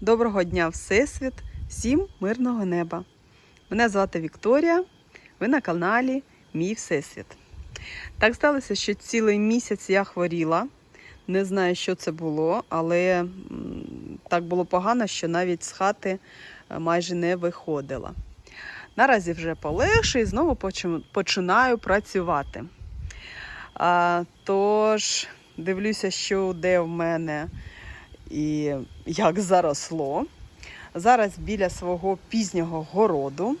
Доброго дня, Всесвіт, всім мирного неба. Мене звати Вікторія, ви на каналі Мій Всесвіт. Так сталося, що цілий місяць я хворіла. Не знаю, що це було, але так було погано, що навіть з хати е, майже не виходила. Наразі вже полегше і знову починаю працювати. А, тож, дивлюся, що де в мене і як заросло. Зараз біля свого пізнього городу.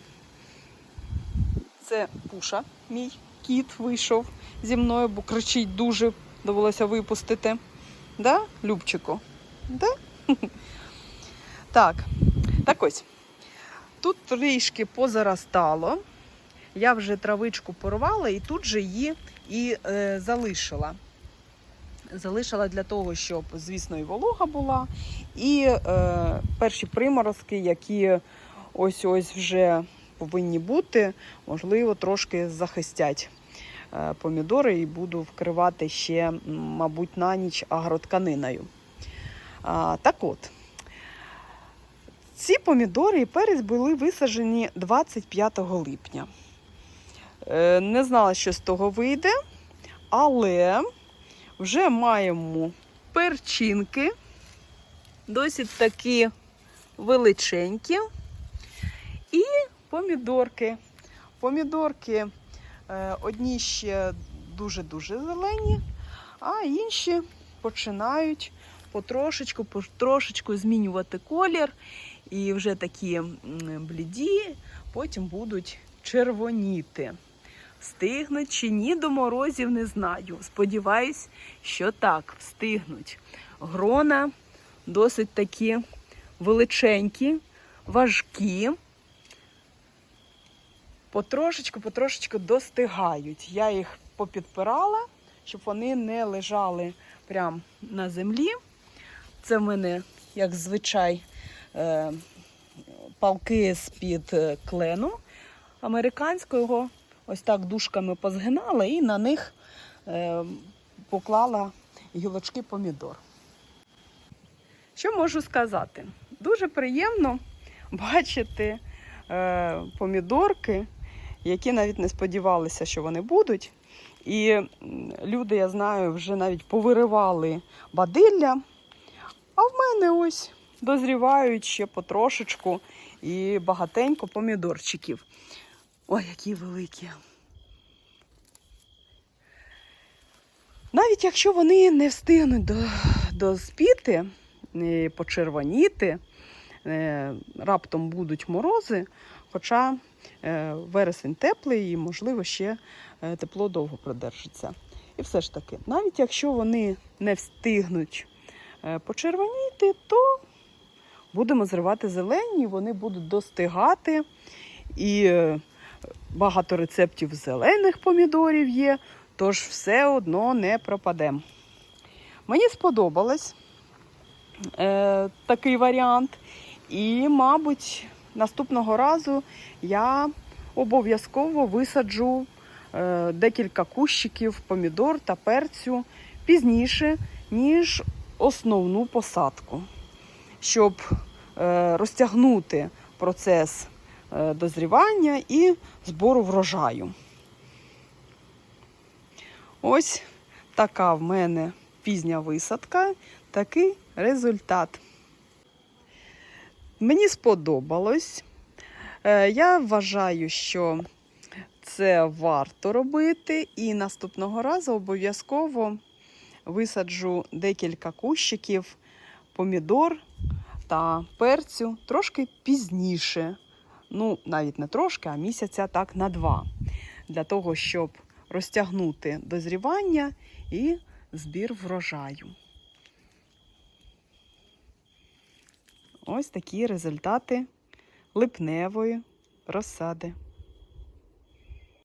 Це пуша, мій кіт вийшов зі мною, бо кричить дуже, довелося випустити. Да, Любчику? Да? Так, так ось. Тут трішки позаростало. Я вже травичку порвала і тут же її і е, залишила. Залишила для того, щоб, звісно, і волога була, і е, перші приморозки, які ось ось вже повинні бути, можливо, трошки захистять е, помідори і буду вкривати ще, мабуть, на ніч агротканиною. А, так от, ці помідори і перець були висаджені 25 липня. Е, не знала, що з того вийде, але вже маємо перчинки, досить такі величенькі. І помідорки. Помідорки е, одні ще дуже-дуже зелені, а інші починають потрошечку, потрошечку змінювати колір. І вже такі бліді, потім будуть червоніти. Встигнуть чи ні до морозів, не знаю. Сподіваюсь, що так, встигнуть. Грона досить такі величенькі, важкі. Потрошечку, потрошечку достигають. Я їх попідпирала, щоб вони не лежали прямо на землі. Це в мене, як звичай, е, палки з-під е, клену американського. Ось так дужками позгинала і на них е, поклала гілочки помідор. Що можу сказати? Дуже приємно бачити е, помідорки, які навіть не сподівалися, що вони будуть. І люди, я знаю, вже навіть повиривали бадилля. А в мене ось дозрівають ще потрошечку і багатенько помідорчиків. Ой, які великі. Навіть якщо вони не встигнуть до, доспіти, е, почервоніти, е, раптом будуть морози, хоча е, вересень теплий і, можливо, ще тепло довго продержиться. І все ж таки, навіть якщо вони не встигнуть почервоніти, то будемо зривати зелені, вони будуть достигати. І багато рецептів зелених помідорів є, тож все одно не пропаде. Мені сподобалось е, такий варіант, і, мабуть, наступного разу я обов'язково висаджу е, декілька кущиків помідор та перцю пізніше, ніж основну посадку, щоб е, розтягнути процес дозрівання і збору врожаю. Ось така в мене пізня висадка, такий результат. Мені сподобалось. Е, Я вважаю, що це варто робити, і наступного разу обов'язково висаджу декілька кущиків помідор та перцю трошки пізніше. Ну, навіть не трошки, а місяця так на два. Для того, щоб розтягнути дозрівання і збір врожаю. Ось такі результати липневої розсади.